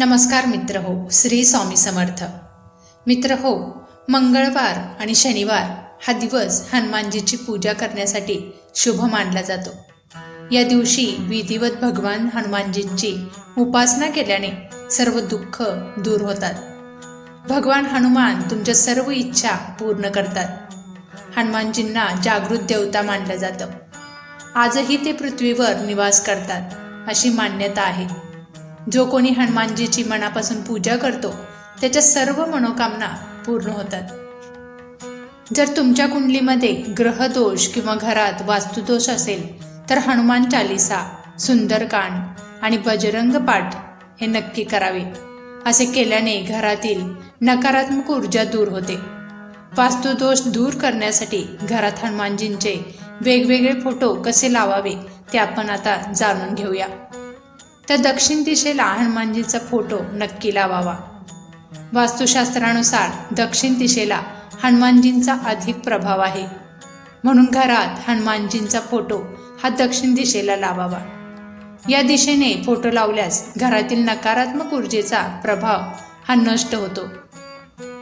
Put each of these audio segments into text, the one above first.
नमस्कार मित्र हो श्री स्वामी समर्थ. मित्र हो मंगळवार आणि शनिवार हा दिवस हनुमानजीची पूजा करण्यासाठी शुभ मानला जातो. या दिवशी विधिवत भगवान हनुमानजींची उपासना केल्याने सर्व दुःख दूर होतात. भगवान हनुमान तुमच्या सर्व इच्छा पूर्ण करतात. हनुमानजींना जागृत देवता मानलं जातं. आजही ते पृथ्वीवर निवास करतात अशी मान्यता आहे. जो कोणी हनुमानजीची मनापासून पूजा करतो त्याच्या सर्व मनोकामना पूर्ण होतात. जर तुमच्या कुंडलीमध्ये ग्रहदोष किंवा घरात वास्तुदोष असेल तर हनुमान चालिसा सुंदरकांड आणि बजरंग पाठ हे नक्की करावे. असे केल्याने घरातील नकारात्मक ऊर्जा दूर होते. वास्तुदोष दूर करण्यासाठी घरात हनुमानजींचे वेगवेगळे फोटो कसे लावावे ते आपण आता जाणून घेऊया. त्या दक्षिण दिशेला हनुमानजीचा फोटो नक्की लावावा. वास्तुशास्त्रानुसार दक्षिण दिशेला हनुमानजींचा अधिक प्रभाव आहे. म्हणून घरात हनुमानजींचा फोटो हा दक्षिण दिशेला लावावा. या दिशेने फोटो लावल्यास घरातील नकारात्मक ऊर्जेचा प्रभाव हा नष्ट होतो.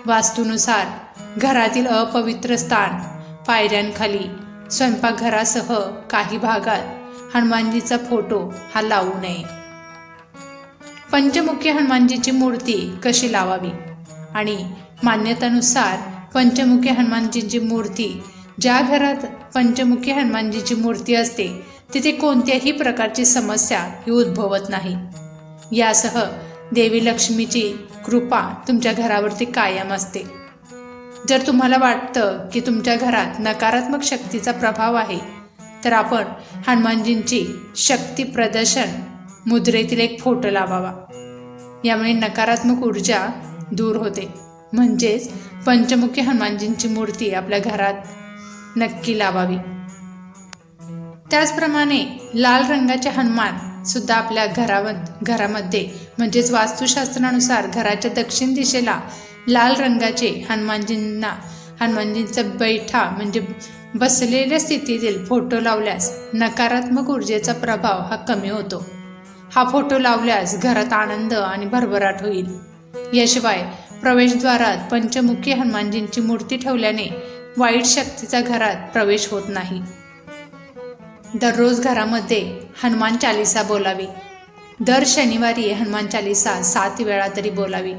वास्तूनुसार घरातील अपवित्र स्थान पायऱ्यांखाली स्वयंपाकघरासह काही भागात हनुमानजीचा फोटो हा लावू नये. पंचमुखी हनुमानजीची मूर्ती कशी लावावी? आणि मान्यतानुसार पंचमुखी हनुमानजीची मूर्ती ज्या घरात पंचमुखी हनुमानजीची मूर्ती असते तिथे कोणत्याही प्रकारची समस्या ही उद्भवत नाही. यासह देवी लक्ष्मीची कृपा तुमच्या घरावरती कायम असते. जर तुम्हाला वाटतं की तुमच्या घरात नकारात्मक शक्तीचा प्रभाव आहे तर आपण हनुमानजींची शक्ती प्रदर्शन मुद्रेतील एक फोटो लावावा. यामुळे नकारात्मक ऊर्जा दूर होते. म्हणजेच पंचमुखी हनुमानजींची मूर्ती आपल्या घरात नक्की लावावी. त्याचप्रमाणे लाल रंगाचे हनुमान सुद्धा आपल्या घरामध्ये घरामध्ये म्हणजेच वास्तुशास्त्रानुसार घराच्या दक्षिण दिशेला लाल रंगाचे हनुमानजींना हनुमानजींचा बैठा म्हणजे बसलेल्या स्थितीतील फोटो लावल्यास नकारात्मक ऊर्जेचा प्रभाव हा कमी होतो. हा फोटो लावल्यास घरात आनंद आणि भरभराट होईल. याशिवाय प्रवेशद्वारात पंचमुखी हनुमानजींची मूर्ती ठेवल्याने वाईट शक्तीचा घरात प्रवेश होत नाही. दररोज घरामध्ये हनुमान चालिसा बोलावी. दर शनिवारी हनुमान चालिसा सात वेळा तरी बोलावी.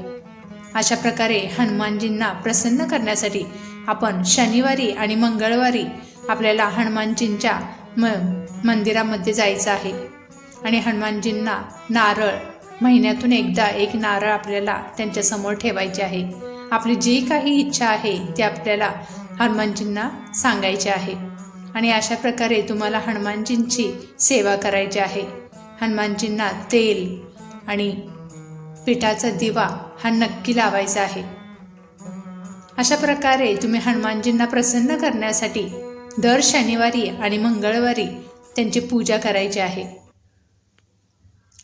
अशा प्रकारे हनुमानजींना प्रसन्न करण्यासाठी आपण शनिवारी आणि मंगळवारी आपल्याला हनुमानजींच्या म मंदिरामध्ये जायचं आहे. आणि हनुमानजींना नारळ. महिन्यातून एकदा एक नारळ आपल्याला त्यांच्यासमोर ठेवायचे आहे. आपली जी काही इच्छा आहे ती आपल्याला हनुमानजींना सांगायची आहे. आणि अशा प्रकारे तुम्हाला हनुमानजींची सेवा करायची आहे. हनुमानजींना तेल आणि पिठाचा दिवा हा नक्की लावायचा आहे. अशा प्रकारे तुम्ही हनुमानजींना प्रसन्न करण्यासाठी दर शनिवारी आणि मंगळवारी त्यांची पूजा करायची आहे.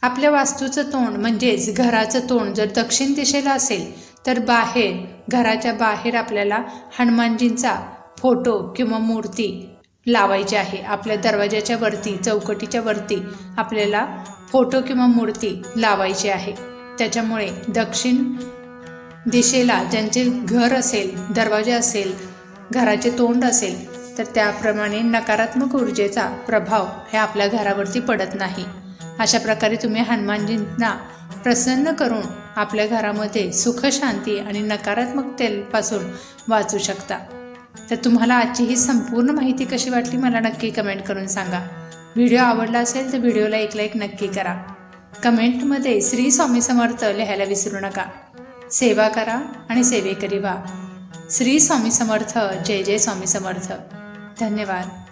आपल्या वास्तूचं तोंड म्हणजेच घराचं तोंड जर दक्षिण दिशेला असेल तर बाहेर घराच्या बाहेर आपल्याला हनुमानजींचा फोटो किंवा मूर्ती लावायची आहे. आपल्या दरवाजाच्या वरती चौकटीच्या वरती आपल्याला फोटो किंवा मूर्ती लावायची आहे. त्याच्यामुळे दक्षिण दिशेला ज्यांचे घर असेल दरवाजा असेल घराचे तोंड असेल तर त्याप्रमाणे नकारात्मक ऊर्जेचा प्रभाव हे आपल्या घरावरती पडत नाही. अशा प्रकारे तुम्ही हनुमानजींना प्रसन्न करून आपल्या घरामध्ये सुख शांती आणि नकारात्मकतेपासून वाचू शकता. तर तुम्हाला आजची ही संपूर्ण माहिती कशी वाटली मला नक्की कमेंट करून सांगा. व्हिडिओ आवडला असेल तर व्हिडिओला एक लाईक नक्की करा. कमेंटमध्ये श्री स्वामी समर्थ लिहायला विसरू नका. सेवा करा आणि सेवेकरी व्हा. श्री स्वामी समर्थ जय जय स्वामी समर्थ. धन्यवाद.